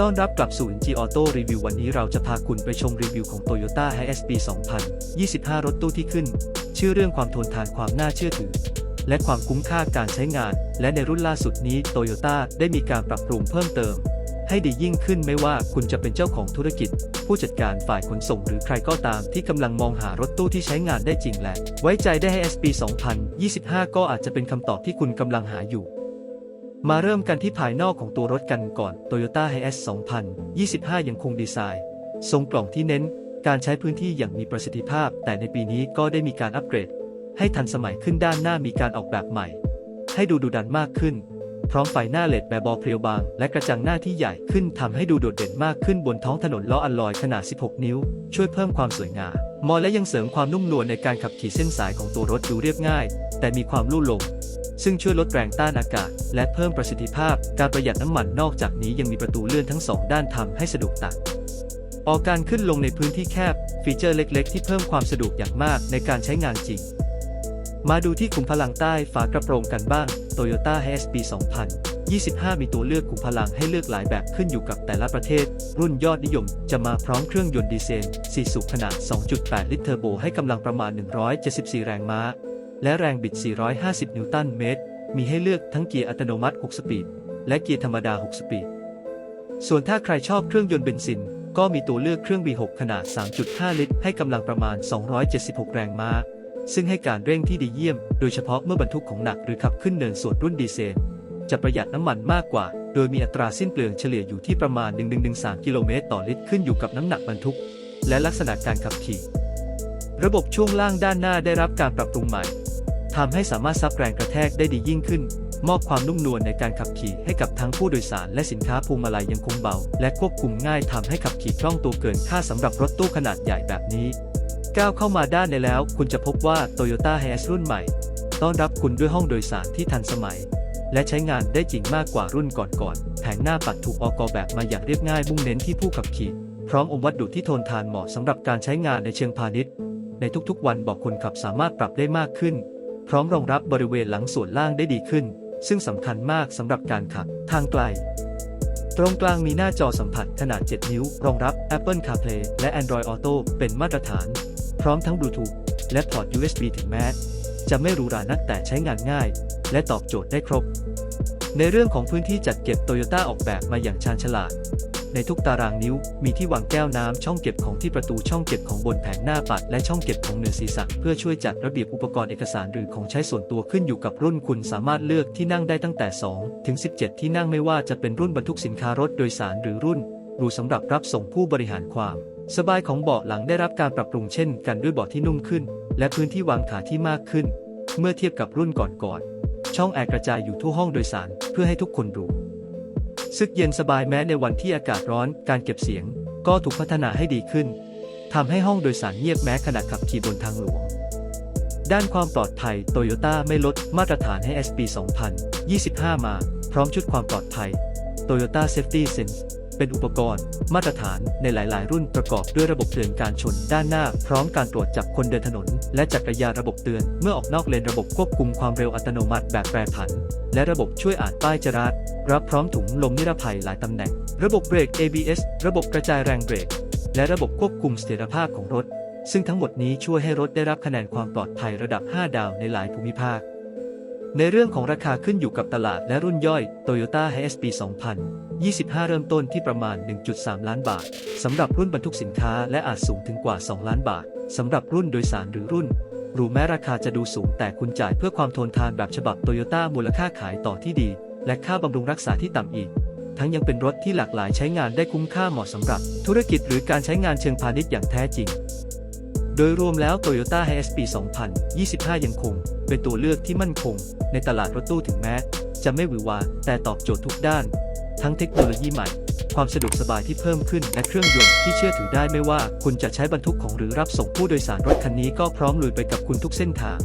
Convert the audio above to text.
ต้อนรับกลับสู่ NG Auto Review วันนี้เราจะพาคุณไปชมรีวิวของ Toyota Hiace ปี 2025 รถตู้ที่ขึ้น ชื่อเรื่องความทนทานความน่าเชื่อถือ และความคุ้มค่าการใช้งาน และในรุ่นล่าสุดนี้ Toyota ได้มีการปรับปรุงเพิ่มเติม ให้ดียิ่งขึ้นไม่ว่าคุณจะเป็นเจ้าของธุรกิจ ผู้จัดการฝ่ายขนส่งหรือใครก็ตามที่กำลังมองหารถตู้ที่ใช้งานได้จริงและ ไว้ใจได้ให้ SP 2025 ก็อาจจะเป็นคำตอบที่คุณกำลังหาอยู่ มาเริ่มกันที่ภายนอกของตัวรถกันก่อน Toyota Hiace 2025 ยังคงดีไซน์ ทรงกล่องที่เน้น การใช้พื้นที่อย่างมีประสิทธิภาพ แต่ในปีนี้ก็ได้มีการอัปเกรด ให้ทันสมัยขึ้นด้านหน้ามีการออกแบบใหม่ ให้ดูดุดันมากขึ้น พร้อมไฟหน้าเลดแบบบอเพรียวบาง และกระจังหน้าที่ใหญ่ขึ้นทำให้ดูโดดเด่นมากขึ้นบนท้องถนนล้ออัลลอยขนาด 16 นิ้ว ช่วยเพิ่มความสวยงามมอและยังเสริมความนุ่มนวลในการขับขี่เส้นสายของตัวรถดูเรียบง่าย แต่มีความลู่ลม ซึ่งช่วยลดแรงต้านอากาศ และเพิ่มประสิทธิภาพการประหยัดน้ำมันนอกจากนี้ยังมีประตูเลื่อนทั้งสองด้านทำให้สะดวกตักออกการขึ้นลงในพื้นที่แคบ ฟีเจอร์เล็ก ๆ ที่เพิ่มความสะดวกอย่างมากในการใช้งานจริง มาดูที่ขุมพลังใต้ฝากระโปรงกันบ้าง Toyota Hiace ปี 2025 มีตัวเลือกขุมพลังให้เลือกหลายแบบขึ้นอยู่กับแต่ละประเทศ รุ่นยอดนิยมจะมาพร้อมเครื่องยนต์ดีเซล4สูบขนาด 2.8 ลิตรเทอร์โบให้กำลังประมาณ 174 แรงม้า และแรงบิด 450 นิวตันเมตร มีให้เลือกทั้งเกียร์อัตโนมัติ 6 สปีด และเกียร์ธรรมดา 6 สปีด ส่วนถ้าใครชอบเครื่องยนต์เบนซิน ก็มีตัวเลือกเครื่อง V6 ขนาด 3.5 ลิตร ให้กำลังประมาณ 276 แรงม้า ซึ่งให้การเร่งที่ดีเยี่ยม โดยเฉพาะเมื่อบรรทุกของหนักหรือขับขึ้นเนินส่วนรุ่นดีเซล จะประหยัดน้ำมันมากกว่า โดยมีอัตราสิ้นเปลืองเฉลี่ยอยู่ที่ประมาณ 1-1.3กิโลเมตรต่อลิตรขึ้นอยู่กับน้ำหนักบรรทุก และลักษณะการขับขี่ ระบบช่วงล่างด้านหน้าได้รับการปรับปรุงใหม่ ทำให้สามารถซับแรงกระแทกได้ดียิ่งขึ้น มอบความนุ่มนวลในการขับขี่ให้กับทั้งผู้โดยสารและสินค้าพวงมาลัยยังคงเบา และควบคุมง่ายทำให้ขับขี่คล่องตัวเกินค่าสำหรับรถตู้ขนาดใหญ่แบบนี้ ก้าวเข้ามาด้านในแล้ว คุณจะพบว่า Toyota Hiace รุ่นใหม่ ต้อนรับคุณด้วยห้องโดยสารที่ทันสมัย และใช้งานได้จริงมากกว่ารุ่นก่อนๆแผงหน้าปัดถูกออกแบบมาอย่างเรียบง่ายมุ่งเน้นที่ผู้ขับขี่พร้อมอมวัสดุที่ทนทานเหมาะสำหรับการใช้งานในเชิงพาณิชย์ ในทุกๆ วันบอกคนขับสามารถปรับได้มากขึ้น ร้อมรองรับบริเวณหลังส่วนล่างได้ดีขึ้น ซึ่งสำคัญมากสำหรับการขับทางไกล ตรงกลางมีหน้าจอสัมผัสขนาด 7 นิ้ว รองรับ Apple CarPlay และ Android Auto เป็นมาตรฐาน พร้อมทั้งบลูทูธและพอร์ต USB ถึงแม้ จะไม่หรูหรานักแต่ใช้งานง่าย และตอบโจทย์ได้ครบ ในเรื่องของพื้นที่จัดเก็บโตโยต้าออกแบบมาอย่างชาญฉลาด ในทุกตารางนิ้ว มีที่วางแก้วน้ำช่องเก็บของที่ประตูช่องเก็บของบนแผงหน้าปัด และช่องเก็บของเหนือศีรษะเพื่อช่วยจัดระเบียบอุปกรณ์เอกสารหรือของใช้ส่วนตัวขึ้นอยู่กับรุ่นคุณสามารถเลือกที่นั่งได้ตั้งแต่ 2 ถึง 17 ที่นั่งไม่ว่าจะเป็นรุ่นบรรทุกสินค้ารถโดยสารหรือรุ่นรูสำหรับรับส่งผู้บริหารความสบายของเบาะหลังได้รับการปรับปรุงเช่นกันด้วยเบาะที่นุ่มขึ้น และพื้นที่วางขาที่มากขึ้น เมื่อเทียบกับรุ่นก่อนๆช่องแอร์กระจายอยู่ทั่วห้องโดยสารเพื่อให้ทุกคนรู้ ซึกเย็นสบายแม้ในวันที่อากาศร้อน การเก็บเสียง ก็ถูกพัฒนาให้ดีขึ้นทำให้ห้องโดยสารเงียบแม้ขณะขับขี่บนทางหลวง ด้านความปลอดภัยโตโยต้าไม่ลดมาตรฐานให้ SP 2025 มา พร้อมชุดความปลอดภัย Toyota Safety Sense เป็นอุปกรณ์ มาตรฐานในหลาย ๆ รุ่นประกอบด้วยระบบเตือนการชนด้านหน้า พร้อมการตรวจจับคนเดินถนน และจักรยานระบบเตือนเมื่อออกนอกเลนระบบควบคุมความเร็วอัตโนมัติแบบแปรผัน และระบบช่วยอ่านป้ายจราจรรับพร้อมถุงลมนิรภัยหลายตำแหน่ง ระบบเบรก ABS ระบบกระจายแรงเบรก และระบบควบคุมเสถียรภาพของรถ ซึ่งทั้งหมดนี้ช่วยให้รถได้รับคะแนนความปลอดภัยระดับ 5 ดาวในหลายภูมิภาค ในเรื่องของราคาขึ้นอยู่กับตลาดและรุ่นย่อย Toyota Hiace ปี 2025 เริ่มต้นที่ประมาณ 1.3 ล้านบาทสำหรับรุ่นบรรทุกสินค้าและอาจสูงถึงกว่า 2 ล้านบาทสำหรับรุ่นโดยสารหรือรุ่น หรูแม้ราคาจะดูสูงแต่คุณจ่ายเพื่อความทนทานแบบฉบับ Toyota มูลค่าขายต่อที่ดี และค่าบำรุงรักษาที่ต่ำอีก ทั้งยังเป็นรถที่หลากหลายใช้งานได้คุ้มค่าเหมาะสำหรับ ธุรกิจหรือการใช้งานเชิงพาณิชย์อย่างแท้จริง โดยรวมแล้ว Toyota Hiace ปี 2025 ยังคง เป็นตัวเลือกที่มั่นคง ในตลาดรถตู้ถึงแม้ จะไม่หวือหวาแต่ตอบโจทย์ทุกด้าน ทั้งเทคโนโลยีใหม่ ความสะดวกสบายที่เพิ่มขึ้นและเครื่องยนต์ที่เชื่อถือได้ไม่ว่าคุณจะใช้บรรทุกของหรือรับส่งผู้โดยสารรถคันนี้ก็พร้อมลุยไปกับคุณทุกเส้นทาง